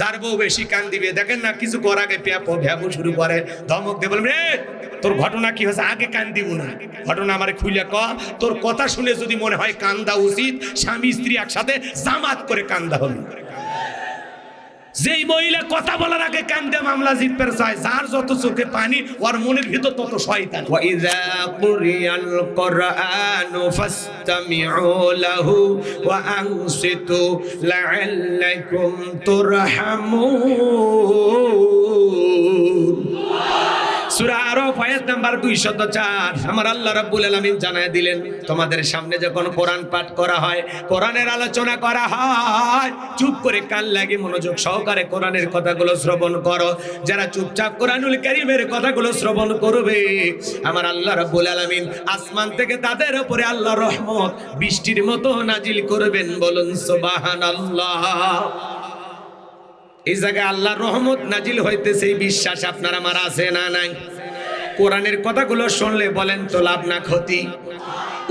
যার বউ বেশি কান দিবে। দেখেন না, কিছু কর আগে প্যাপ ভ্যাবু শুরু করে, ধমক দিয়ে বলবে তোর ঘটনা কি হয়েছে? আগে কান দিব না। ঘটনা আমার খুলে ক, তোর কথা শুনে যদি মনে হয় কান্দা উচিত, স্বামী স্ত্রী একসাথে জামাত করে কান্দা হবে যেই মহিলা কথা বলার আগে কান্দে মামলা জিতবে চায় যার যত চোখে পানি, ওর মনের ভিতর তত শয়তান। ওয়াইযা কুরিয়াল কোরআন ফাসতামিউ লাহু ওয়া আনসিতু লাআল্লাকুম তুরহামুন। সূরা আরফ আয়াত নাম্বার 204 আমার আল্লাহ রাব্বুল আলামিন জানায় দিলেন, তোমাদের সামনে যখন কোরআন পাঠ করা হয়, কোরআনের আলোচনা করা হয়, চুপ করে কান লাগে মনোযোগ সহকারে কোরআনের কথাগুলো শ্রবণ করো। যারা চুপচাপ কোরআনুল কারীমের কথাগুলো শ্রবণ করবে, আমার আল্লাহ রাব্বুল আলামিন আসমান থেকে তাদের উপরে আল্লাহ রহমত বৃষ্টির মতো নাজিল করবেন বলুন, সুবহানাল্লাহ। এই জায়গায় আল্লাহ রহমত নাজিল হইতেছে, এই বিশ্বাস আপনার আমার আছে না নাই? কোরআনের কথাগুলো শুনলে বলেন তো লাভ না ক্ষতি?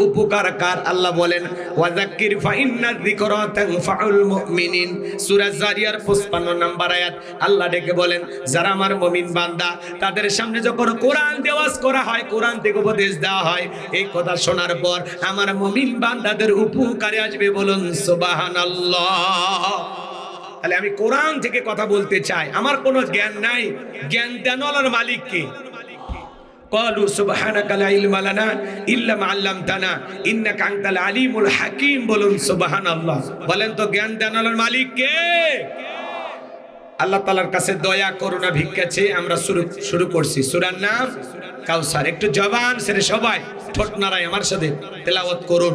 উপকার কার? আল্লাহ বলেন ওয়াজাক্কির ফাইন্না যিকরা তানফাউল মুমিনিন। সূরা জারিয়ার 55 নাম্বার আয়াত, আল্লাহ ডেকে বলেন, যারা আমার মুমিন বান্দা, তাদের সামনে যখন কোরআন দেওয়াজ করা হয়, কোরআন থেকে উপদেশ দেওয়া হয়, এই কথা শোনার পর আমার মুমিন বান্দাদের উপকারে আসবে বলুন, সুবহানাল্লাহ। তাহলে আমি কোরআন থেকে কথা বলতে চাই আমার কোনো জ্ঞান নাই জ্ঞান দেনওয়ালার মালিক কে قالوا سبحانك لا علم لنا الا ما علمتنا انك انت العليم الحكيم বলুন সুবহানাল্লাহ বলেন তো জ্ঞান দেনওয়ালার মালিক কে আল্লাহ তাআলার কাছে দয়া করুণা ভিক্ষা চেয়ে আমরা শুরু শুরু করছি সূরার নাম কাউসার একটু জবান ছেড়ে সবাই ঠোঁট নাড়ায় আমার সাথে তেলাওয়াত করুন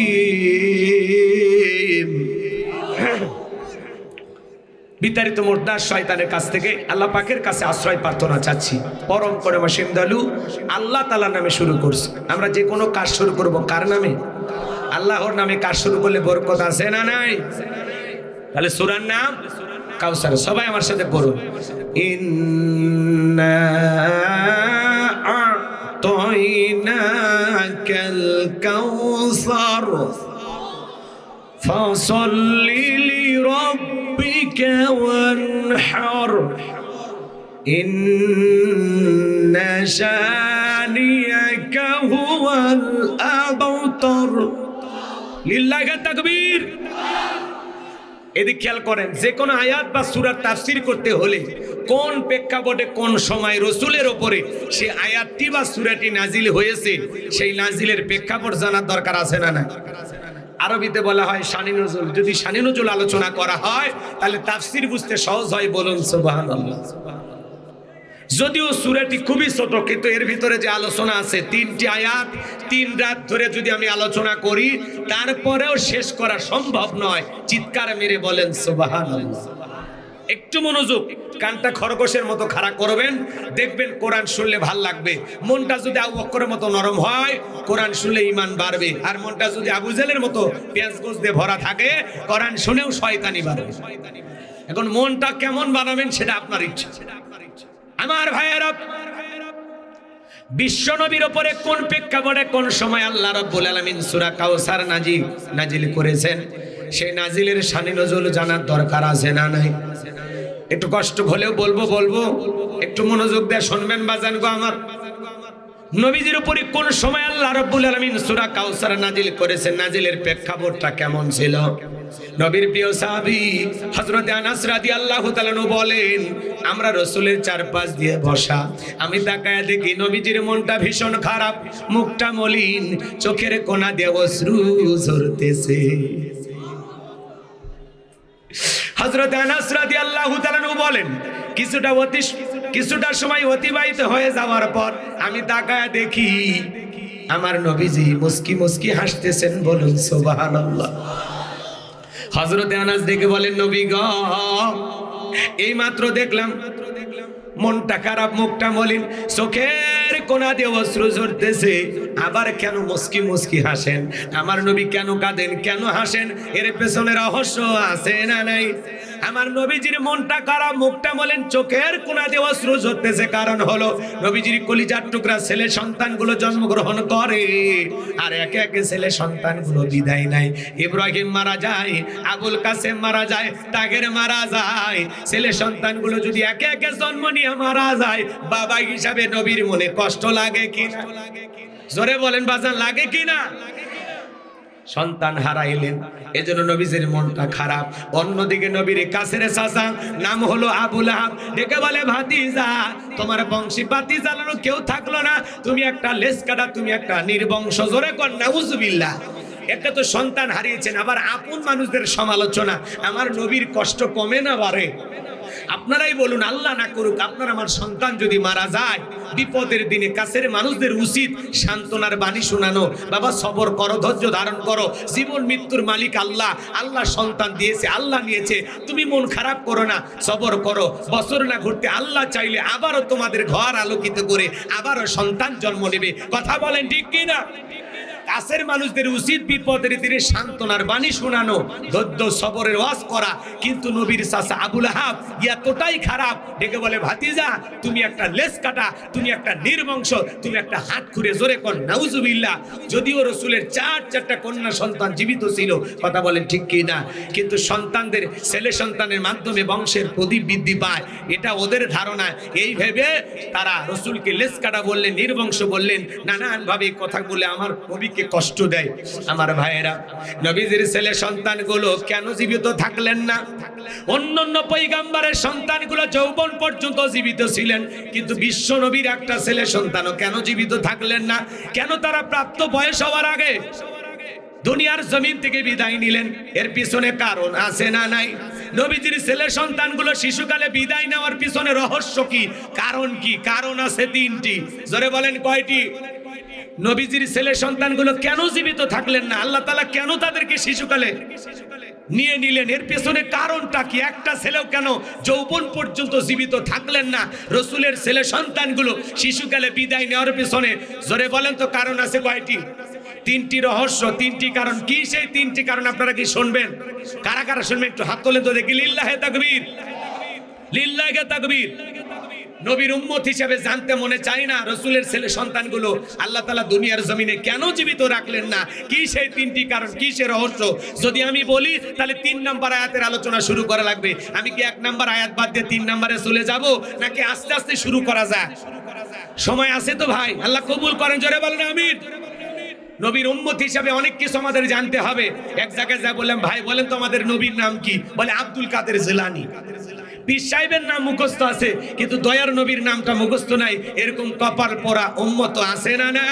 বিতাড়িত মোর্দাস শয়তানের কাছ থেকে আল্লাহ পাকের কাছে আশ্রয় প্রার্থনা চাচ্ছি। পরম করে মাসিম দালু আল্লাহ তালার নামে শুরু করছি। আমরা যে কোনো কাজ শুরু করব কার নামে? আল্লাহর নামে কাজ শুরু করলে বরকত আছে না নাই? তাহলে সুরার নাম কাউসার সবাই আমার সাথে করুন ইন্না কাউসার ফসল إن شانيك هو الأبتر লিল্লাহে তাকবীর এদিক খেয়াল করেন যে কোনো আয়াত বা সুরার তাফসির করতে হলে কোন প্রেক্ষাপটে কোন সময় রসুলের ওপরে সে আয়াতটি বা সুরাটি নাজিল হয়েছে সেই নাজিলের প্রেক্ষাপট জানার দরকার আছে না না আরবিতে বলা হয় শানি নজুল যদি শানি নজুল আলোচনা করা হয় তাহলে তাফসির বুঝতে সহজ হয় বলুন সুবহানাল্লাহ যদিও সুরাটি খুবই ছোট, কিন্তু এর ভিতরে যে আলোচনা আছে, তিনটি আয়াত, তিন রাত ধরে যদি আমি আলোচনা করি, তারপরেও শেষ করা সম্ভব নয়। চিৎকার মেরে বলেন সুবাহান একটু মনোযোগ, কানটা খরগোশের মতো খাড়া করবেন, দেখবেন কোরআন শুনলে ভালো লাগবে। মনটা যদি আবু বক্করের মতো নরম হয়, কোরআন শুনলে ইমান বাড়বে। আর মনটা যদি আবু জেলের মতো পেঁয়াজ গোস দিয়ে ভরা থাকে, কোরআন শুনেও শয়তানি বাড়বে। এখন মনটা কেমন বানাবেন সেটা আপনার ইচ্ছা। আমার ভাইয়েরা বিশ্ব নবীর ওপরে কোন প্রেক্ষাপটে কোন সময় আল্লাহ রব্বুল আলামিন সুরা কাউসার নাজিল নাজিল করেছেন? সেই নাজিলের সানি নজুল জানার দরকার আছে না নাই? একটু কষ্ট হলেও বলব বলব। একটু মনোযোগ দিয়ে শুনবেন বাজান গো আমার। নবীজির উপরে কোন সময় আল্লাহ রাব্বুল আলামিন সূরা কাউসার নাজিল করেছেন নাজিলের প্রেক্ষাপটটা কেমন ছিল? নবীর প্রিয় সাহাবী হযরত আনাস রাদিয়াল্লাহু তাআলা বলেন, আমরা রসুলের চারপাশ দিয়ে বসা। আমি তাকায় দেখি নবীজির মনটা ভীষণ খারাপ, মুখটা মলিন, চোখের কোনা দিয়ে অশ্রু ঝরতেছে। হযরত আনাস রাদিয়াল্লাহু তাআলা বলেন, কিছুটা অতি কিছুটা সময় অতিবাহিত হয়ে যাওয়ার পর আমি তাকায় দেখি আমার নবীজি মুস্কি মুস্কি হাসতেছেন বলুন, সুবহানাল্লাহ। হযরত আনাস দেখে বলেন, নবী গ, এই মাত্র দেখলাম, মনটা খারাপ, মুখটা মলিন, চোখের কোনা দিয়ে অশ্রু ঝরতেছে। আবার কেন মুস্কি মুস্কি হাসেন? আমার নবী কেন কাঁদেন, কেন হাসেন? এর পেছনে রহস্য আছে না নাই? আমার নবীজির মনটা খারাপ, মুখটা বলেন, চোখের কোনা দিয়ে অশ্রু ঝরতেছে। কারণ হলো, নবীজির কলিজার টুকরা ছেলে সন্তানগুলো জন্মগ্রহণ করে, আর একে একে ছেলে সন্তানগুলো বিদায় নাই ইব্রাহিম মারা যায়, আবুল কাসেম মারা যায় তাগের মারা যায়। ছেলে সন্তানগুলো যদি একে একে জন্ম নিয়ে মারা যায়, বাবা হিসাবে নবীর মনে কষ্ট লাগে কি জোরে বলেন, বাজান, লাগে কি কিনা সন্তান হারাইলেন। এজন্য নবীজির মনটা খারাপ। অন্যদিকে নবীর কাছের চাচা, নাম হলো আবুল আহাব। ডেকে বলে, ভাতিজা, তোমার বংশী বাতি জ্বালানো কেউ থাকল না। তুমি একটা লেস কাটা, তুমি একটা নির্বংশ, জোরে কর, নাউজুবিল্লাহ। একটা তো সন্তান হারিয়েছেন, আবার আপন মানুষদের সমালোচনা। আমার নবীর কষ্ট কমে না বাড়ে আপনারাই বলুন, আল্লাহ না করুক, আপনার আমার সন্তান যদি মারা যায়, বিপদের দিনে কাছের মানুষদের উচিত সান্ত্বনার বাণী শোনানো। বাবা, সবর করো, ধৈর্য ধারণ করো। জীবন মৃত্যুর মালিক আল্লাহ। আল্লাহ সন্তান দিয়েছে, আল্লাহ নিয়েছে। তুমি মন খারাপ করো না, সবর করো। বছর না ঘুরতে আল্লাহ চাইলে আবারও তোমাদের ঘর আলোকিত করে, আবারও সন্তান জন্ম নেবে। কথা বলেন ঠিক কি না কাছের মানুষদের উচিত বিপদের দিনে সান্ত্বনার বাণী শোনানো ধৈর্য সবরের ওয়াজ করা। কিন্তু নবীর চাচা আবুল আহাব এতটাই খারাপ, ডেকে বলে, ভাতিজা, তুমি একটা লেস কাটা, তুমি একটা নির্বংশ, তুমি একটা হাত খুঁড়ে জোরে কর, নাউজুবিল্লাহ। যদিও রসুলের চার, চারটা কন্যা সন্তান জীবিত ছিল, কথা বলেন ঠিক কি না, কিন্তু সন্তানদের, ছেলে সন্তানের মাধ্যমে বংশের প্রদীপ বৃদ্ধি পায়, এটা ওদের ধারণা। এই ভেবে তারা রসুলকে লেস কাটা বললেন, নির্বংশ বললেন, নানানভাবে কথা বলে আমার নবীকে কষ্ট দেয়। আমার ভাইয়েরা, নবীজির ছেলে সন্তানগুলো কেন জীবিত থাকলেন না? অন্য অন্য পৈগাম্বারের সন্তানগুলো যৌবন পর্যন্ত জীবিত ছিলেন, কিন্তু বিশ্ব নবীর একটা ছেলে সন্তানও কেন জীবিত থাকলেন না? কেন তারা প্রাপ্ত বয়স হওয়ার আগে দুনিয়ার জমিন থেকে বিদায় নিলেন? এর পিছনে কারণ আছে না নাই? নবীজির ছেলে সন্তানগুলো শিশুকালে বিদায় নেওয়ার পিছনে রহস্য কি? কারণ কি? কারণ আছে তিনটি। জোরে বলেন কয়টি? নবীজির ছেলে সন্তানগুলো কেন জীবিত থাকলেন না? আল্লাহ তালা কেন তাদেরকে শিশুকালে নিয়ে নিলেন? এর পেছনে কারণটা কি? একটা ছেলেও কেন যৌবন পর্যন্ত জীবিত থাকলেন না? রসুলের ছেলে সন্তানগুলো শিশুকালে বিদায় নেওয়ার পেছনে জোরে বলেন তো, কারণ আছে কয়টি? তিনটি রহস্য। তিনটি কারণ কি? সেই তিনটি কারণ আপনারা কি শুনবেন? কারা কারা শুনবেন? একটু হাত তোলেন তো দেখি। লিল্লাহে তাকবীর। লিল্লাহে তাকবীর। নবীর উম্মত হিসেবে জানতে মনে চাই না রসুলের ছেলে সন্তানগুলো। আল্লাহ তালা দুনিয়ার জমিনে কেন জীবিত রাখলেন না? কি সেই তিনটি কারণ, কি সে রহস্য? যদি আমি বলি, তাহলে তিন নম্বর আয়াতের আলোচনা শুরু করা লাগবে। আমি কি এক নম্বর আয়াত বাদ দিয়ে তিন নাম্বারে চলে যাব, নাকি আস্তে আস্তে শুরু করা যায়? সময় আছে তো ভাই? আল্লাহ কবুল করেন, জোরে বলেন আমির নবীর উম্মত হিসাবে অনেক কিছু আমাদের জানতে হবে। এক জায়গায় যা বললাম, ভাই, বলেন তো আমাদের নবীর নাম কি? বলে, আব্দুল কাদের জিলানি। পীর সাহেবের নাম মুখস্থ আছে, কিন্তু দয়ার নবীর নামটা মুখস্থ নাই। এরকম কপাল পরা উম্মত আছে না না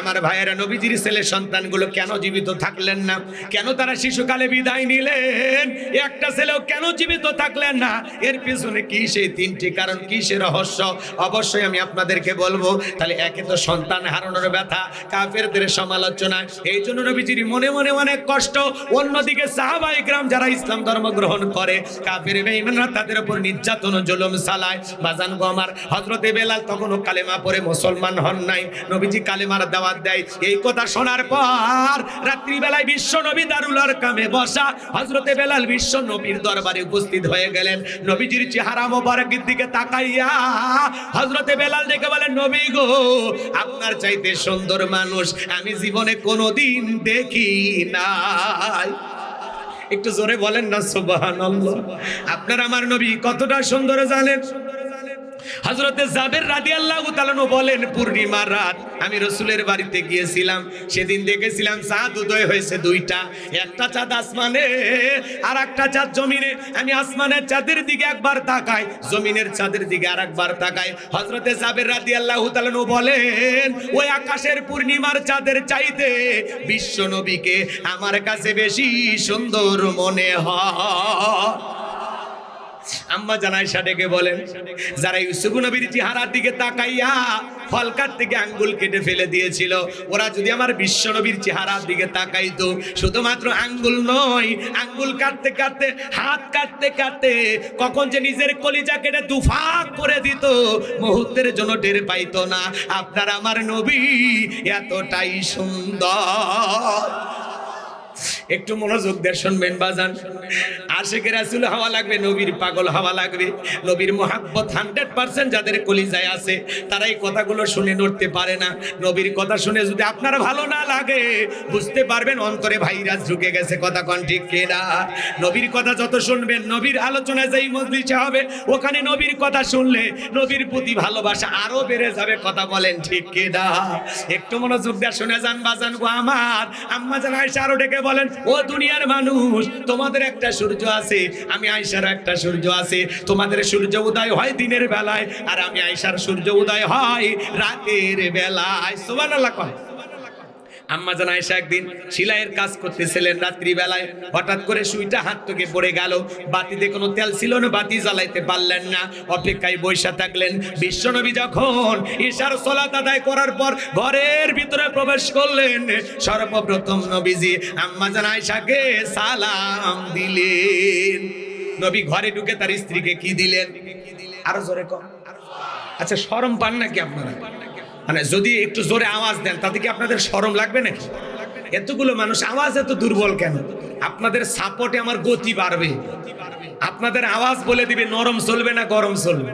আমার ভাইয়েরা, নবীজির ছেলে সন্তানগুলো কেন জীবিত থাকলেন না? কেন তারা শিশুকালে বিদায় নিলেন? একটা ছেলেও কেন জীবিত থাকলেন না? এর পিছনে কি সেই তিনটি কারণ কি সে রহস্য? অবশ্যই আমি আপনাদেরকে বলব, তাহলে একে তো সন্তান হারানোর ব্যথা, কাফেরদের সমালোচনা। এই জন্য নবীজির মনে মনে অনেক কষ্ট। অন্যদিকে সাহাবাই গ্রাম যারা ইসলাম ধর্ম গ্রহণ করে, কাফের বেঈমানরা তাদের উপর নির্যাতন জুলুম চালায়। বাজান গো আমার, হযরতে বেলাল তখনও কালেমা পড়ে মুসলমান হন নাই। নবীজি কালেমার দাওয়াত দেয়। এই কথা শোনার পর রাত্রিবেলায় বিশ্ব নবী দারুল কামে বসা হযরতে বেলাল বিশ্ব নবীর দরবারে উপস্থিত হয়ে গেলেন। নবীজির চেহারা মোবারকের দিকে তাকাইয়া হযরতে বেলাল দেখে বলেন, নবী গো, আপনার চাইতে সুন্দর মানুষ আমি জীবনে কোনোদিন দেখি নাই। একটু জোরে বলেন না, সুবহানাল্লাহ। আপনার আমার নবী কতটা সুন্দর জানেন? হজরতে জাবের রাদি আল্লাহ বলেন, পূর্ণিমার রাত, আমি রসুলের বাড়িতে গিয়েছিলাম। সেদিন দেখেছিলাম চাঁদ উদয় হয়েছে দুইটা। একটা চাঁদ আসমানে আর একটা চাঁদ জমিনে। আমি আসমানের চাঁদের দিকে একবার তাকাই, জমিনের চাঁদের দিকে আর একবার তাকাই। হজরতে জাবের রাদি আল্লাহ বলেন, ওই আকাশের পূর্ণিমার চাঁদের চাইতে বিশ্ব নবীকে আমার কাছে বেশি সুন্দর মনে হয়। আম্মা জানাইশা ডেকে বলেন, যারা ইউসুফ নবীর চেহারার দিকে তাকাইয়া ফলকার থেকে আঙ্গুল কেটে ফেলে দিয়েছিল, ওরা যদি আমার বিশ্ব নবীর চেহারার দিকে তাকাইতো, শুধুমাত্র আঙ্গুল নয়, আঙ্গুল কাটতে কাটতে, হাত কাটতে কাটতে কখন যে নিজের কলিজা কেটে দুফাক করে দিত, মুহূর্তের জন্য টের পাইতো না। আপনার আমার নবী এতটাই সুন্দর। একটু মনোযোগ দিয়ে শুনবেন বাজান। আশেকের রাসুল হাওয়া লাগবে, নবীর পাগল হাওয়া লাগবে। নবীর মোহাব্বত হান্ড্রেড পার্সেন্ট যাদের কলিজায় আছে তারা এই কথাগুলো শুনে নড়তে পারে না। নবীর কথা শুনে যদি আপনার ভালো না লাগে, বুঝতে পারবেন অন্তরে ভাইরাস ঢুকে গেছে, কথা কন ঠিক কিনা? নবীর কথা যত শুনবেন, নবীর আলোচনায় যেই মজলিসে হবে, ওখানে নবীর কথা শুনলে নবীর প্রতি ভালোবাসা আরও বেড়ে যাবে, কথা বলেন ঠিক কিনা? একটু মনোযোগ দিয়ে শুনে যান বাজান গো আমার। আম্মা জান আয়সা আরও ডেকে বলেন ও দুনিয়ার মানুষ, তোমাদের একটা সূর্য আছে, আমি আয়সার একটা সূর্য আছে, তোমাদের সূর্য উদয় হয় দিনের বেলায়, আর আমি আয়সার সূর্য উদয় হয় রাতের বেলায়। সুবহানাল্লাহ কয়। আম্মা জান আয়েশা একদিন সিলাইয়ের কাজ করতেছিলেন রাত্রিবেলায়। হঠাৎ করে সুইটা হাত থেকে পড়ে গেল। বাতিতে কোনো তেল ছিল না, বাতি জ্বালাইতে পারলেন না। অপেক্ষায় বৈশা থাকলেন। বিশ্বনবী যখন ঈশার সলাত আদায় করার পর ঘরের ভিতরে প্রবেশ করলেন, সর্বপ্রথম নবীজি আম্মা জান আয়েশাকে সালাম দিলেন। নবী ঘরে ঢুকে তার স্ত্রীকে কি দিলেন? আরও জোরে কম আচ্ছা শরম পান নাকি আপনারা? মানে যদি একটু জোরে আওয়াজ দেন, তাতে কি আপনাদের সরম লাগবে নাকি? এতগুলো মানুষ, আওয়াজ এত দুর্বল কেন? আপনাদের সাপোর্টে আমার গতি বাড়বে। আপনাদের আওয়াজ বলে দিবে, নরম চলবে না, গরম চলবে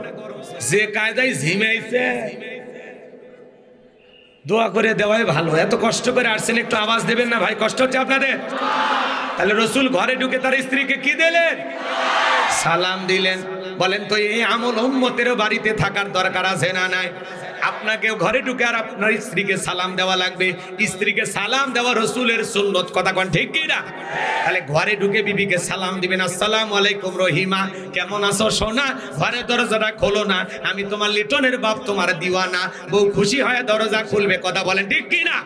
যে কায়দায় ঝিমাইছে, দোয়া করে দেওয়াই ভালো। এত কষ্ট করে আসছেন, একটু আওয়াজ দেবেন না ভাই? কষ্ট হচ্ছে আপনাদের? তাহলে রসুল ঘরে ঢুকে তার স্ত্রীকে কি দিলেন? সালাম দিলেন। বলেন, তো এই আমল উম্মতের বাড়িতে থাকার দরকার আছে না নাই? আপনাকে ঘরে ঢুকে আর আপনার স্ত্রীকে সালাম দেওয়া লাগবে। স্ত্রীকে সালাম দেওয়া রসুলের সুন্নত। কথা কোন, ঠিক কি না? তাহলে ঘরে ঢুকে বিবিকে সালাম দিবেন। আসসালাম আলাইকুম রহিমা, কেমন আছো সোনা? ঘরে দরজাটা খোলো না। আমি তোমার লিটনের বাপ, তোমার দিওয়ানা। বউ খুশি হয়ে দরজা খুলবে। কথা বলেন, ঠিক কি না?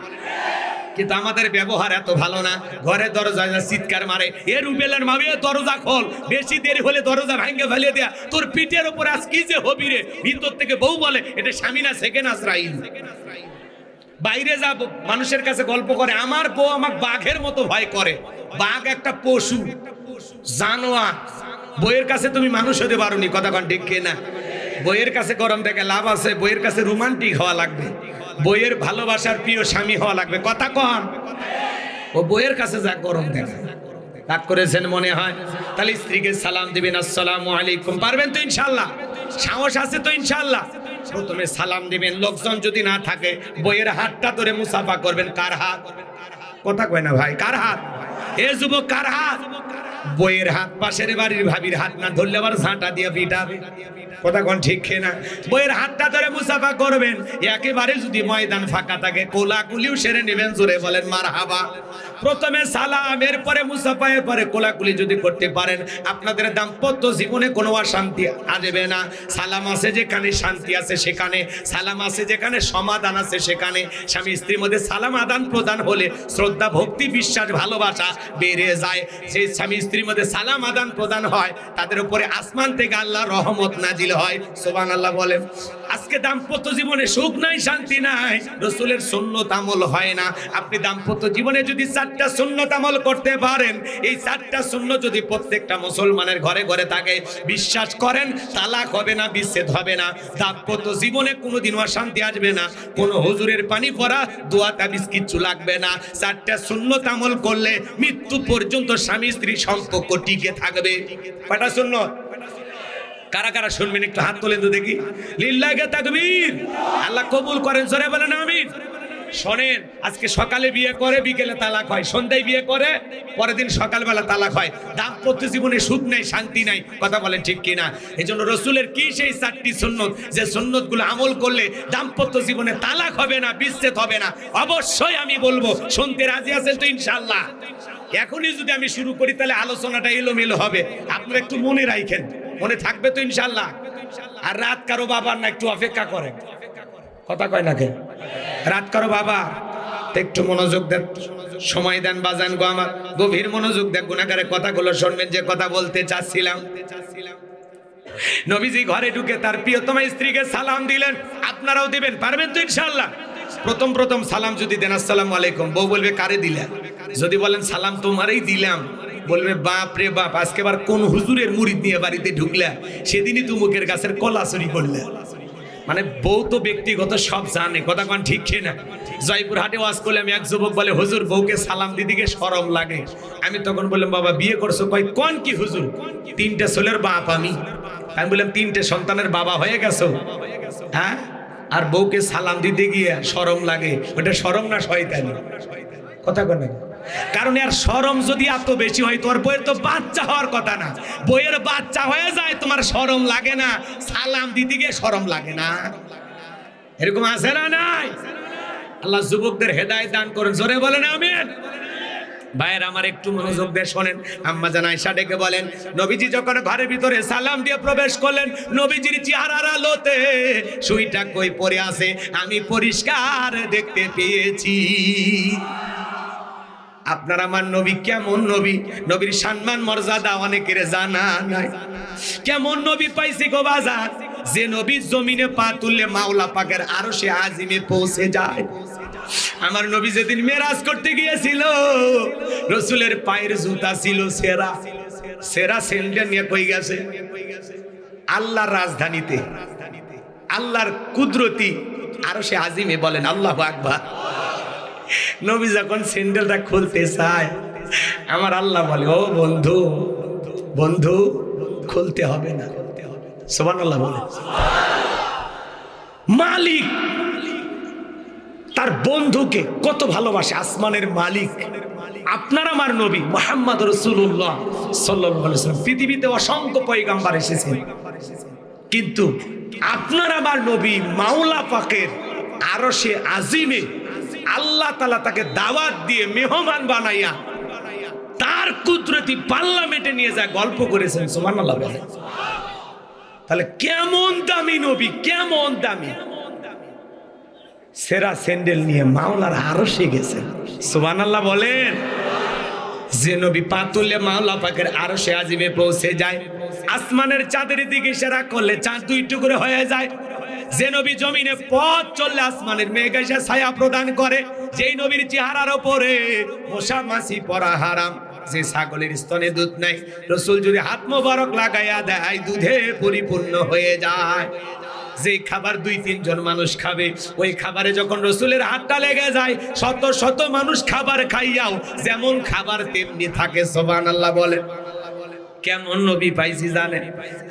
কিন্তু আমাদের ব্যবহার এত ভালো না। ঘরে দরজা চিৎকার মারে। এ রুবেলের মামি দরজা খোল। বেশি দেরি হলে দরজা ভাঙ্গে ফেলে দেয়া। তোর পিঠের উপর আজ কি যে হবি রে? ভিতর থেকে বউ বলে, এটা স্বামী না সেকেন্ড বাইরে যা মানুষের কাছে গল্প করে, আমার বউ আমার বাঘের মতো ভয় করে। বাঘ একটা পশু, জানোয়ার। বইয়ের কাছে তুমি মানুষ হতে পারোনি। কথা কন, ঠিক না বইয়ের কাছে গরম থেকে লাভ আছে, বইয়ের কাছে রোমান্টিক হওয়া লাগবে। বইয়ের ভালোবাসার প্রিয় স্বামী হওয়া লাগবে। কথা কন। ও বইয়ের কাছে যা গরম দেখা। রাগ করেছেন মনে হয়। তাহলে স্ত্রীকে সালাম দিবেন, আসসালামু আলাইকুম। পারবেন তো ইনশাল্লাহ? সাহস আছে তো ইনশাল্লাহ? প্রথমে সালাম দিবেন। লোকজন যদি না থাকে, বইয়ের হাতটা ধরে মুসাফা করবেন। কার হাত? কথা কয় না ভাই, কার হাত? এ যুবক, কার হাত? বইয়ের হাত পাশের বাড়ির ভাবির হাত না ধরলে আবার ঝাঁটা দিয়ে পিটাবে কথা কোন ঠিক না বইয়ের হাতটা ধরে মুসাফা করবেন। একেবারে যদি ময়দান ফাঁকা থাকে, কোলাকুলিও সেরে নেবেন জোরে বলেন মার হাবা প্রথমে সালাম, এরপরে মুসাফা, এরপরে কোলাকুলি যদি করতে পারেন, আপনাদের দাম্পত্য জীবনে কোনো অশান্তি আসবে না। সালাম আছে যেখানে শান্তি আছে সেখানে, সালাম আছে যেখানে সমাধান আছে সেখানে। স্বামী স্ত্রীর মধ্যে সালাম আদান প্রদান হলে শ্রদ্ধা, ভক্তি, বিশ্বাস, ভালোবাসা বেড়ে যায়। সেই স্বামী স্ত্রীর মধ্যে সালাম আদান প্রদান হয়, তাদের উপরে আসমান থেকে আল্লাহ রহমত নাজিল হয়। সোবান আল্লাহ বলেন, আজকে দাম্পত্য জীবনে সুখ নাই, শান্তি নাই। রসুলের সুন্নত আমল হয় না। আপনি দাম্পত্য জীবনে যদি চারটা সুন্নত আমল করতে পারেন, এই চারটা শূন্য যদি প্রত্যেকটা মুসলমানের ঘরে ঘরে থাকে, বিশ্বাস করেন, তালাক হবে না, বিচ্ছেদ হবে না। দাম্পত্য জীবনে কোনোদিন অশান্তি আসবে না। কোনো হুজুরের পানি পড়া, দোয়া তাবিজ কিচ্ছু লাগবে না। চারটা সুন্নত আমল করলে মৃত্যু পর্যন্ত স্বামী স্ত্রী সম্পর্ক টিকে থাকবে। কটা সুন্নত? কারা কারা শুনবেন? একটু হাত তোলেন তো দেখি। লিল্লাকে তাকবীর। আল্লাহ কবুল করেন সরে বলেন আমিন। শোনেন, আজকে সকালে বিয়ে করে, বিকেলে তালাক হয়। সন্ধ্যায় বিয়ে করে, পরের দিন সকালবেলা তালাক হয়। দাম্পত্য জীবনে সুখ নেই, শান্তি নাই। কথা বলেন ঠিক কিনা? এই জন্য রসুলের কি সেই চারটি সুন্নত? যে সুন্নতগুলো আমল করলে দাম্পত্য জীবনে তালাক হবে না, বিচ্ছেদ হবে না? অবশ্যই আমি বলব, শুনতে রাজি আছেন তো ইনশাল্লাহ এখনই যদি আমি শুরু করি, তাহলে আলোচনাটা এলোমেলো হবে। আপনারা একটু মনে রাখেন মনে থাকবে তো ইনশাল্লাহ আর রাত কারও বাবার না একটু অপেক্ষা করেন কথা কয় না কেন রাত কারও বাবা একটু মনোযোগ দেন। সময় দেন বাজান গো আমার। গভীর মনোযোগ দেন। গুণাগারের কথাগুলো শুনবেন, যে কথা বলতে চাচ্ছিলাম। নবীজি ঘরে ঢুকে তার প্রিয়তমা স্ত্রীকে সালাম দিলেন। আপনারাও দিবেন, পারবেন তো ইনশাল্লাহ প্রথম প্রথম সালাম যদি দেন, আসসালামু আলাইকুম। বউ বলবে, কারে দিলেন যদি বলেন, সালাম তোমারই দিলাম। বলবে, বাপ রে বাপ, আজকে আবার কোন হুজুরের মুড়িদ নিয়ে বাড়িতে ঢুকলা? সেদিনই তু মুখের গাছের কলা চুরি করলে। মানে বউ তো ব্যক্তিগত সব জানে, কথা কোন ঠিক না? জয়পুর হাটে ওয়াজ করলে আমি এক যুবক বলে, হুজুর, বউকে সালাম দিদিকে সরম লাগে। আমি তখন বললাম, বাবা, বিয়ে করছ? কয়, কোন কি হুজুর? তিনটা ছেলের বাপ আমি। আমি বললাম, তিনটে সন্তানের বাবা হয়ে গেছো? হ্যাঁ? আর বউকে সালাম দিতে গিয়ে সরম লাগে। ওটা সরম না শয়তানি? কথা কন কারণ এর সরম যদি এত বেশি হয়, তোর বইয়ের তো বাচ্চা হওয়ার কথা না। বইয়ের বাচ্চা হয়ে যায়, তোমার সরম লাগে না। সালাম দিতে গিয়ে সরম লাগে না। এরকম আছে না নাই? আল্লাহ যুবকদের হেদায় দান করেন। জোরে বলেন, আমিন। ভাইয়ের, আমার একটু মনোযোগ দিয়ে শোনেন। আম্মা জান আয়সা ডেকে বলেন, নবীজি যখন ঘরের ভিতরে সালাম দিয়ে প্রবেশ করলেন, নবীজির চেহারার আলোতে সুইটা কই পড়ে আছে? আমি পরিষ্কার দেখতে পেয়েছি। আপনার আমার নবী কেমন নবী? নবীর সম্মান, মর্যাদা অনেকের জানা নাই। কেমন নবী পাইছি গো বাজার? যে নবী জমিনে পা তুললে মাওলা পাকের আরও সে আজিমে পৌঁছে যায়। আমার নবী যেদিন মেরাজ করতে গিয়েছিল, রসুলের পায়ের জুতা ছিল সেরা। সেরা সেন্ডেল নিয়ে কই গেছে? আল্লাহর রাজধানীতে। আল্লাহর কুদরতি। আরও সে আজিমে বলেন, আল্লাহ আকবার। নবী যখন স্যান্ডেলটা খুলতে চায়, আমার আল্লাহ বলে, ও বন্ধু বন্ধু, খুলতে হবে না। সোমান আল্লাহ বলে। মালিক তার বন্ধুকে কত ভালোবাসে, আসমানের মালিক। আপনার আমার নবী মোহাম্মদ রসুল্লাহ সাল্লাম পৃথিবীতে অসংখ্য পয়গাম্বার এসেছেন। কিন্তু আপনার আমার নবী মাওলা পাকের আরও সে আজিমে আল্লাহ তালা তাকে দাওয়াত দিয়ে মেহমান বানাইয়া তার কুদরতি পার্লামেন্টে নিয়ে যা গল্প করেছেন সোমান আল্লাহ তাহলে কেমন দামি নবী, কেমন দামি। সেরা স্যান্ডেল নিয়ে মাওলার আরও সে গেছেন। সোমান আল্লাহ বলেন। যে নবী পা তুললে মাওলা পাকের আরও সে আজিবে পৌঁছে যায়, আসমানের চাঁদের দিকে ইশারা করলে চাঁদ দুই টুকরো হয়ে যায়। যে নবী জমিনে পথ চললে আসমানের মেঘ এসে ছায়া প্রদান করে, যেই নবীর চেহারার ওপরে মশা মাছি পরা হারাম। যে ছাগলের স্তনে দুধ নাই রসুল যদি হাত মোবারক লাগাইয়া দেয়, দুধে পরিপূর্ণ হয়ে যায়। যে খাবার দুই তিনজন মানুষ খাবে, ওই খাবারে যখন রসুলের হাতটা লেগে যায়, শত শত মানুষ খাবার খাইয়াও, যেমন খাবার তেমনি থাকে সোবান আল্লাহ বলে কেমন নবী পাইছি জানেন?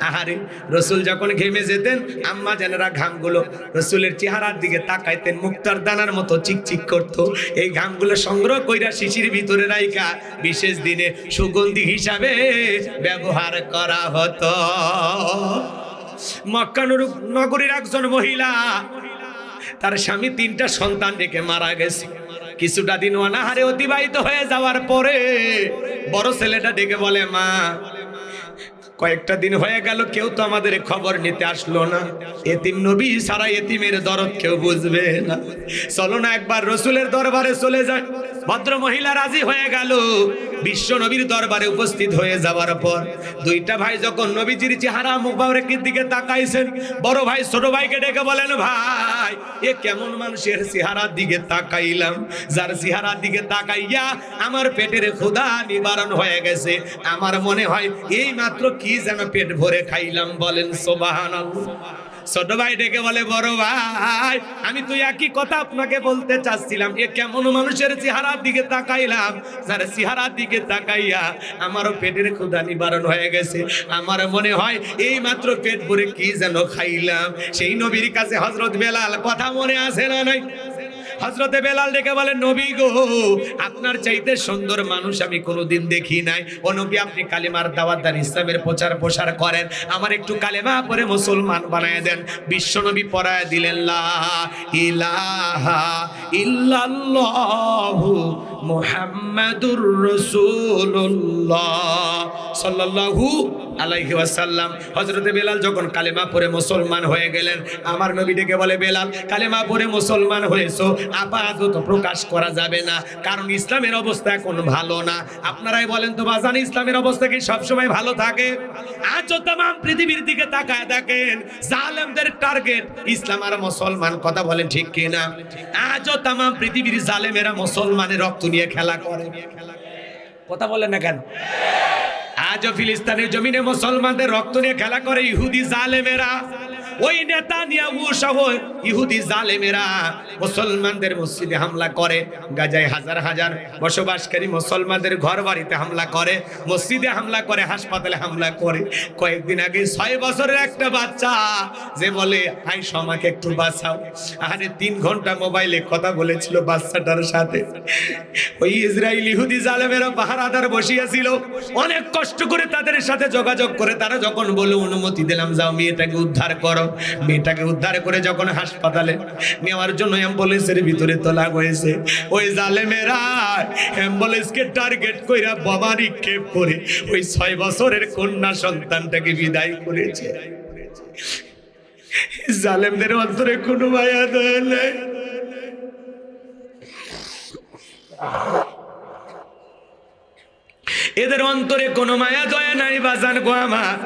আহারে, রসুল যখন ঘেমে যেতেন, আম্মা জানেরা ঘামগুলো রসুলের চেহারার দিকে তাকাইতেন, মুক্তার দানার মতো চিকচিক করত। এই ঘামগুলো সংগ্রহ কইরা শিশির ভিতরে রাইকা বিশেষ দিনে সুগন্ধি হিসাবে ব্যবহার করা হতো। মক্কানুর নগরীর একজন মহিলা। তার স্বামী তিনটা সন্তান রেখে মারা গেছে। কিছুটা দিন অনাহারে অতিবাহিত হয়ে যাওয়ার পরে বড় ছেলেটা ডেকে বলে, মা, কয়েকটা দিন হয়ে গেল, কেউ তো আমাদের খবর নিতে আসলো না। এতিম নবী সারা এতিমের দরদ কেউ বুঝবে না। চলো না একবার রসুলের দরবারে চলে যায় ভদ্র মহিলা রাজি হয়ে গেল। বিশ্ব নবীর দরবারে উপস্থিত হয়ে যাওয়ার পর দুইটা ভাই যখন নবীজির চেহারা মুবারকের দিকে তাকাইছেন, বড় ভাই, ছোট ভাইকে ডেকে বলেন, ভাই, এ কেমন মানুষের চেহারার দিকে তাকাইলাম? যার চেহারার দিকে তাকাইয়া আমার পেটের ক্ষুধা নিবারণ হয়ে গেছে। আমার মনে হয় এই মাত্র কি যেন পেট ভরে খাইলাম বলেন সোবাহান ছোট ভাই ডেকে বলে, বড় ভাই, আমি তো একই কথা আপনাকে বলতে চাচ্ছিলাম। এ কেমন মানুষের চেহারার দিকে তাকাইলাম? যার চেহারার দিকে তাকাইয়া আমারও পেটের ক্ষুধা নিবারণ হয়ে গেছে। আমার মনে হয় এই মাত্র পেট ভরে কি যেন খাইলাম। সেই নবীর কাছে হজরত বেলাল, কথা মনে আছে না নাই? হজরতে বেলাল ডেকে বলে, নবী গো, আপনার চাইতে সুন্দর মানুষ আমি কোনোদিন দেখি নাই। ও নবী, আপনি কালিমার দাওয়াত দেন ইসলামের প্রচার প্রসার করেন। আমার একটু কালেমা পরে মুসলমান বানায় দেন। বিশ্ব নবী পড়ায় দিলেন, লা ইলাহা ইল্লাল্লাহু মুহাম্মাদুর রাসূলুল্লাহ সাল্লাল্লাহু আলাইহি ওয়াসাল্লাম। হযরতে বেলাল যখন কালেমা পড়ে মুসলমান হয়ে গেলেন, আমার নবী ডেকে বলে, বেলাল কালেমা পড়ে মুসলমান হয়েছো, আপাতত প্রকাশ করা যাবে না, কারণ ইসলামের অবস্থা এখন ভালো না। আপনারাই বলেন তো, বাজান, ইসলামের অবস্থা কি সবসময় ভালো থাকে? আজও তাম পৃথিবীর দিকে তাকায় দেখেন, জালেমদের টার্গেট, ইসলাম আর মুসলমান, কথা বলেন ঠিক কিনা? আজও তাম পৃথিবীর জালেমেরা মুসলমানের রক্ত নিয়ে খেলা করে। কথা বলেন না কেন? আজও ফিলিস্তানের জমিনে মুসলমানদের রক্ত নিয়ে খেলা করে ইহুদি জালেমেরা। ওই নেতা নিয়াহু সহ ইহুদি জালেমেরা মুসলমানদের মসজিদে হামলা করে, গাজায় হাজার হাজার বসবাসকারী মুসলমানদের ঘর বাড়িতে হামলা করে, মসজিদে হামলা করে, হাসপাতালে হামলা করে। কয়েকদিন আগে ছয় বছরের একটা বাচ্চা যে বলে আই সমাকে একটু বাঁচাও। আরে তিন ঘণ্টা মোবাইলে কথা বলেছিল বাচ্চাটার সাথে। ওই ইসরায়েল ইহুদি জালেমেরা পাহারাদার বসিয়াছিল। অনেক কষ্ট করে তাদের সাথে যোগাযোগ করে, তারা যখন বলে, অনুমতি দিলাম, যাও, মেয়েটাকে উদ্ধার করো। মেয়েটাকে উদ্ধার করে যখন হাসপাতালে নেওয়ার জন্য অ্যাম্বুলেন্সের ভিতরে তোলা হয়েছে, ওই জালেমেরা অ্যাম্বুলেন্সকে টার্গেট কইরা বোমা নিক্ষেপ করে ওই ছয় বছরের কন্যা সন্তানটাকে বিদায় করেছে। জালেমদের অন্তরে কোনো মায়া দয়া নেই। এদের অন্তরে কোনো মায়া, দয়া নাই, বাজান গো আমার।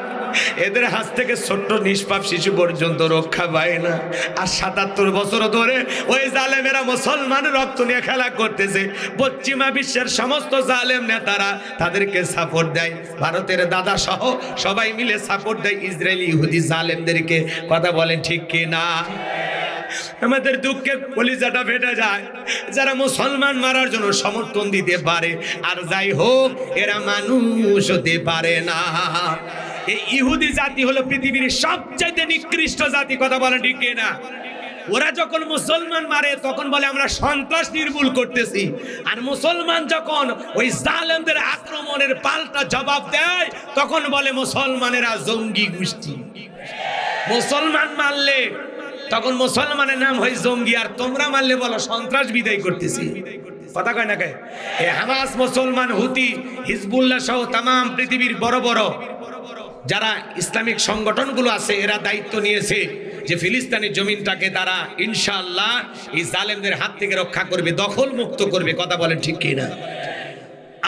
এদের হাত থেকে ছোট্ট নিষ্পাপ শিশু পর্যন্ত রক্ষা পায় না। আর সাতাত্তর বছর ধরে ওই জালেমেরা মুসলমান রক্ত নিয়ে খেলা করতেছে। পশ্চিমা বিশ্বের সমস্ত জালেম নেতারা তাদেরকে সাপোর্ট দেয়। ভারতের দাদা সহ সবাই মিলে সাপোর্ট দেয়। ইসরায়েলি ইহুদি জালেমদেরকে। কথা বলেন ঠিক কি না আমাদের দুঃখে কলিজাটা ফেটে যায়। যারা মুসলমান মারার জন্য সমর্থন দিতে পারে, আর যাই হোক, এরা মানুষ হতে পারে না। এই ইহুদি জাতি হলো পৃথিবীর সবচাইতে নিকৃষ্ট জাতি, কথা বলেন ঠিক না ওরা যখন মুসলমান মারে, তখন বলে, আমরা সন্ত্রাস নির্মূল করতেছি। আর মুসলমান যখন ওই জালেমদের আক্রমণের পাল্টা জবাব দেয়, তখন বলে, মুসলমানেরা জঙ্গি গোষ্ঠী। মুসলমান মারলে তখন মুসলমানের নাম হয় জঙ্গি, আর তোমরা মারলে বলো, সন্ত্রাস বিদায় করতেছি। কথা কয় না কে এ হামাস মুসলমান, হুতি, হিজবুল্লাহ সহ তাম পৃথিবীর বড় বড় যারা ইসলামিক সংগঠনগুলো আছে, এরা দায়িত্ব নিয়েছে যে ফিলিস্তিনি জমিনটাকে তারা ইনশাআল্লাহ এই জালেমদের হাত থেকে রক্ষা করবে দখল মুক্ত করবে। কথা বলেন ঠিক কিনা?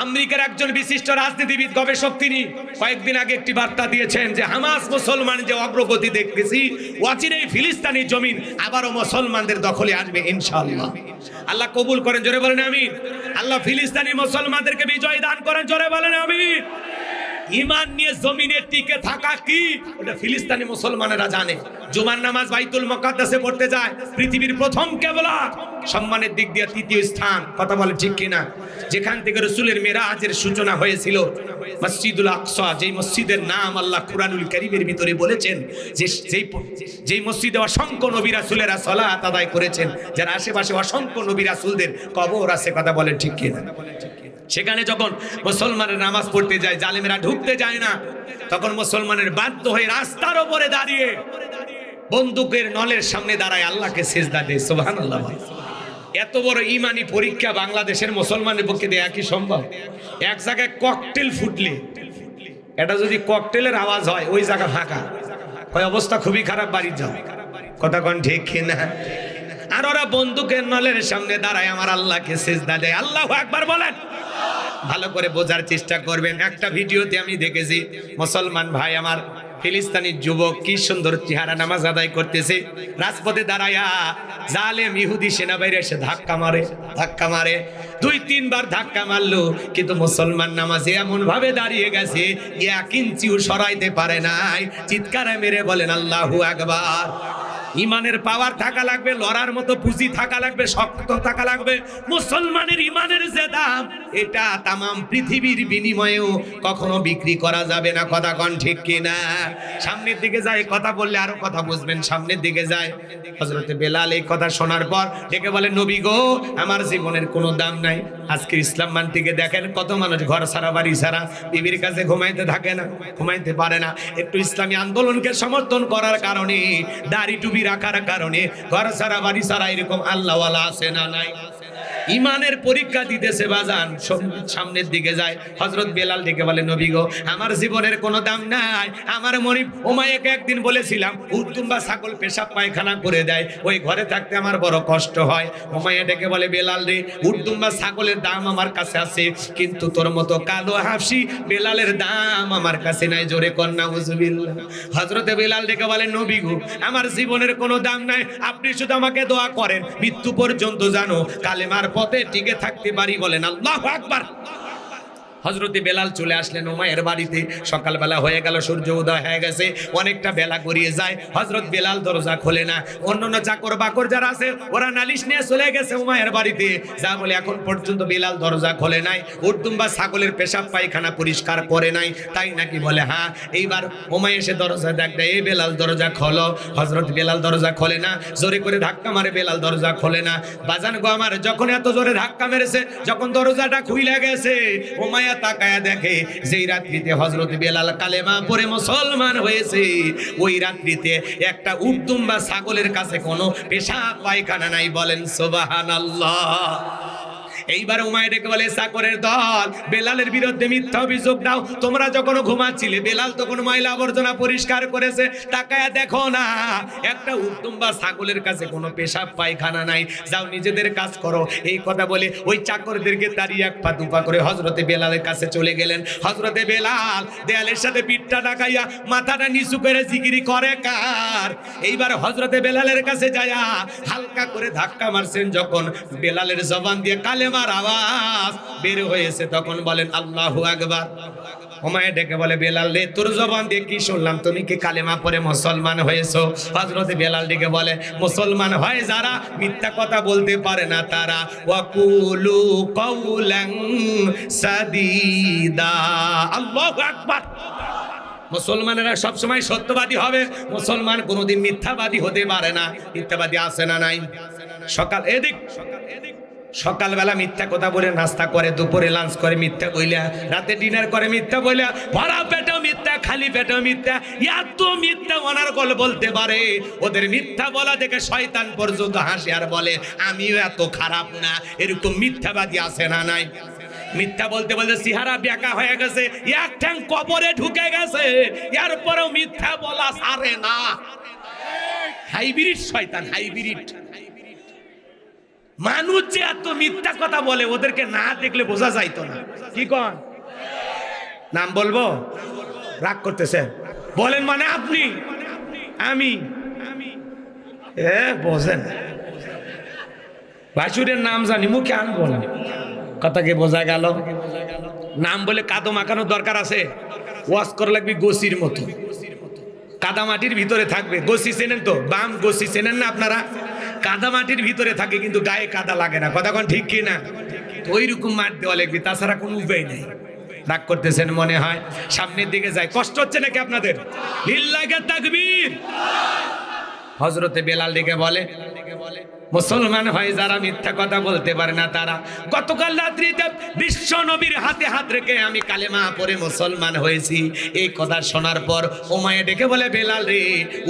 আমেরিকার একজন বিশিষ্ট রাজনীতিবিদ, গবেষক তিনি কয়েকদিন আগে একটি বার্তা দিয়েছেন যে হামাস মুসলমান যে অগ্রগতি দেখতেছি ওয়াচিনেই ফিলিস্তানি জমিন আবারও মুসলমানদের দখলে আসবে ইনশাআল্লাহ। আল্লাহ কবুল করেন, জোরে বলেন আমিন। আল্লাহ ফিলিস্তানি মুসলমানদেরকে বিজয় দান করেন, জোরে বলেন আমিন। ইমান নিয়ে জমিনে টিকে থাকা কি? ওটা ফিলিস্তানি মুসলমানেরা জানে। জুমার নামাজ বাইতুল মুকাদ্দাসে পড়তে যায়। পৃথিবীর প্রথম কেবলা সম্মানের দিক দিয়ে তৃতীয় স্থান। কথা বলে ঠিক কিনা? যেখান থেকে রসুলের মেরাজের সূচনা হয়েছিল। মসজিদুল আকসা, যেই মসজিদের নাম আল্লাহ কুরআনুল কারীমের ভিতরে বলেছেন, যে যেই যেই মসজিদে অসংখ্য নবী রাসূলেরা সালাত আদায় করেছেন, যার আশেপাশে অসংখ্য নবী রাসূলদের কবর আছে, কথা বলে ঠিক কিনা? সেখানে যখন মুসলমানের নামাজ পড়তে যায়, জালেমেরা ঢুকতে যায় না, তখন মুসলমানের বাধ্য হয়ে রাস্তার ওপরে দাঁড়িয়ে বন্দুকের নলের সামনে দাঁড়ায় আল্লাহকে সেজদা দেয় সোহান আল্লাহ এত বড় ইমানি পরীক্ষা বাংলাদেশের মুসলমানের পক্ষে দেয়া কি সম্ভব? এক জায়গায় ককটেল ফুটলে, এটা যদি ককটেলের আওয়াজ হয়, ওই জায়গা ফাঁকা। ওই অবস্থা খুবই খারাপ বাড়ির যাও। কথা কন, ঠিক কিনা? আর ওরা বন্দুকের নলের সামনে দাঁড়ায়, আমার আল্লাহকে সেজদা দেয়। আল্লাহ একবার বলেন। ভালো করে বোঝার চেষ্টা করবেন। একটা ভিডিওতে আমি দেখেছি, মুসলমান ভাই আমার ফিলিস্তানি যুবক কি সুন্দর চেহারা নামাজ আদায় করতেছে। রাজপথে দাঁড়ায়া জালেম ইহুদি সেনাবাহিনী এসে ধাক্কা মারে ধাক্কা মারে। দুই, তিনবার ধাক্কা মারলো, কিন্তু মুসলমান নামাজে এমন ভাবে দাঁড়িয়ে গেছে এক ইঞ্চিও সরাইতে পারে নাই। চিৎকারে মেরে বলেন, আল্লাহু আকবার। ইমানের পাওয়ার থাকা লাগবে, লড়ার মতো পুঁজি থাকা লাগবে, শক্ত থাকা লাগবে। মুসলমানের ইমানের যে দাম, এটা তামাম পৃথিবীর বিনিময়েও কখনো বিক্রি করা যাবে না। কথা কন ঠিক কিনা? সামনের দিকে যায়, কথা বললে আরও কথা বুঝবেন। সামনের দিকে যায় হজরতে বেলাল এই কথা শোনার পর ডেকে বলে, নবী গো, আমার জীবনের কোনো দাম নাই। আজকে ইসলাম মান থেকে দেখেন, কত মানুষ ঘর সারা বাড়ি সারা বিবির কাছে ঘুমাইতে থাকে না, ঘুমাইতে পারে না। একটু ইসলামী আন্দোলনকে সমর্থন করার কারণে দাড়ি টুপি রাখার কারণে ঘর সারা বাড়ি সারা এরকম আল্লাহওয়ালা আছে না নাই? ইমানের পরীক্ষা দিতেছে বাজান সম- সামনের দিকে যায়। হজরত বেলাল ডেকে বলে, নবী গো, আমার জীবনের কোনো দাম নাই। আমার মনিব ওমায়েকে একদিন বলেছিলাম উত্তুম বা ছাগল পেশাব পায়খানা করে দেয়। ওই ঘরে থাকতে আমার বড় কষ্ট হয়। ওমাইয়া ডেকে বলে, বেলাল রে উর্দুম বা ছাগলের দাম আমার কাছে আছে। কিন্তু তোর মতো কালো হাসি বেলালের দাম আমার কাছে নাই। জোরে কন্যা উজবিল্লা হজরতে বেলাল ডেকে বলে, নবী গো, আমার জীবনের কোনো দাম নাই। আপনি শুধু আমাকে দোয়া করেন। মৃত্যু পর্যন্ত জানো, কালেমার পথে টিকে থাকতে পারি বলেন। আল্লাহ আকবার। হজরতে বেলাল চলে আসলেন ওমায়ের বাড়িতে সকালবেলা হয়ে গেল, সূর্য উদয় হয়ে গেছে, অনেকটা বেলা গড়িয়ে যায় হজরত বেলাল দরজা খোলে না, অন্যান্য চাকর বাকর যারা আছে, ওরা নালিশ নিয়ে চলে গেছে উমায়ের বাড়িতে, যা বলে এখন পর্যন্ত বেলাল দরজা খোলে নাই উর্দুম বা ছাগলের পেশাব পায়খানা পরিষ্কার করে নাই, তাই নাকি বলে হ্যাঁ এইবার ওমাই এসে দরজা দেখ দেয় এই বেলাল দরজা খোলো। হজরত বেলাল দরজা খোলে না, জোরে করে ধাক্কা মারে, বেলাল দরজা খোলে না। বাজান গো আমার, যখন এত জোরে ধাক্কা মেরেছে, যখন দরজাটা খুইলা গেছে ওমায়া তাকায়া দেখে, যেই রাত্রিতে হজরত বেলাল কালেমা পরে মুসলমান হয়েছে, ওই রাত্রিতে একটা উর্দুম বা ছাগলের কাছে কোনো পেশা পায়খানা নাই, বলেন সোবাহান এইবার উমায় ডেকে বলে, সাকরের দল, বেলালের বিরুদ্ধে মিথ্যা অভিযোগ দাও। তোমরা যখন ঘুমাচ্ছিলে, বেলাল তখন ময়লা আবর্জনা পরিষ্কার করেছে। তাকায়া দেখো না, একটা উত্তম বা ছাগলের কাছে কোনো পেশাব, পায়খানা নাই। যাও নিজেদের কাজ করো। এই কথা বলে ওই চাকরদেরকে দাঁড়িয়ে এক পা দুপা করে হজরতে বেলালের কাছে চলে গেলেন। হজরতে বেলাল দেয়ালের সাথে পিঠটা ডাকাইয়া মাথাটা নিচু করে জিকিরি করে কার? এইবার হজরতে বেলালের কাছে যায়া হালকা করে ধাক্কা মারছেন যখন বেলালের জবান দিয়ে কালেমার আওয়াজ বের হয়েছে। তখন বলেন, আল্লাহু আকবার। ওমায় ডেকে বলে, বেলাল রে, তোর জবান দিয়ে কি শুনলাম? তুমি কি কালেমা পরে মুসলমান হয়েছো? হজরতে বেলাল ডেকে বলে, মুসলমান হয় যারা মিথ্যা কথা বলতে পারে না তারা। ওয়াকুলু কৌলাং সাদিদা। আল্লাহু আকবার। মুসলমানেরা সবসময় সত্যবাদী হবে। মুসলমান কোনোদিন মিথ্যাবাদী হতে পারে না। মিথ্যাবাদী আসে না নাই? সকাল এদিক সকাল এদিক। সকালবেলা মিথ্যা কথা বলে নাস্তা করে, দুপুরে লাঞ্চ করে মিথ্যা বইলা, রাতে ডিনার করে মিথ্যা বইলা, ভরা পেটেও মিথ্যা, খালি পেটেও মিথ্যা, এত মিথ্যা ওনার গল বলতে পারে। ওদের মিথ্যা বলা দেখে শয়তান পর্যন্ত হাসি আর বলে, আমিও এত খারাপ না, এরকম মিথ্যাবাদী আছে না নাই? মিথ্যা বলতে বলতে সিহারা বেকা হয়ে গেছে, এক ঠ্যাং কবরে ঢুকে গেছে, এরপরেও মিথ্যা বলা সারে না। হাইব্রিড শয়তান, হাইব্রিড। মানুষ যে এত মিথ্যা কথা বলে, ওদেরকে না দেখলে বোঝা যাইতো না। কি কন? নাম বলব? রাগ করতেছে। বলেন মানে আপনি? আমি। এ, বোঝেন ভাসুরের নাম জানি, মুখে আনব না। কথাকে বোঝা গেল। নাম বলে কাদো মাখানোর দরকার আছে। ওয়াশ করা লাগবে গোসির মতো। কাদা মাটির ভিতরে থাকবে। গোসি চেনেন তো? বাম গোসি চেনেন না আপনারা? কাদা মাটির ভিতরে থাকে, কিন্তু গায়ে কাদা লাগে না। কথা কোন ঠিক কি না রকম ওইরকম মাঠ দেওয়া লাগবে, তাছাড়া কোনো উপায় নেই। রাগ করতেছেন মনে হয়, সামনের দিকে যায়। কষ্ট হচ্ছে নাকি আপনাদের? লিল্লাহে তাকবীর। হজরতে বেলাল ডেকে বলে মুসলমান হয় যারা মিথ্যা কথা বলতে পারে না তারা। গতকাল রাত্রিতে বিশ্ব নবীর হাতে হাত রেখে আমি কালেমা পরে মুসলমান হয়েছি। এই কথা শোনার পর ওমায়ে ডেকে বলে, বেলাল রে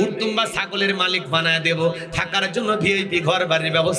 উর্তুম্বা ছাগলের মালিক বানায় দেব। থাকার জন্য ভিআইপি ঘর বাড়ির ব্যবস্থা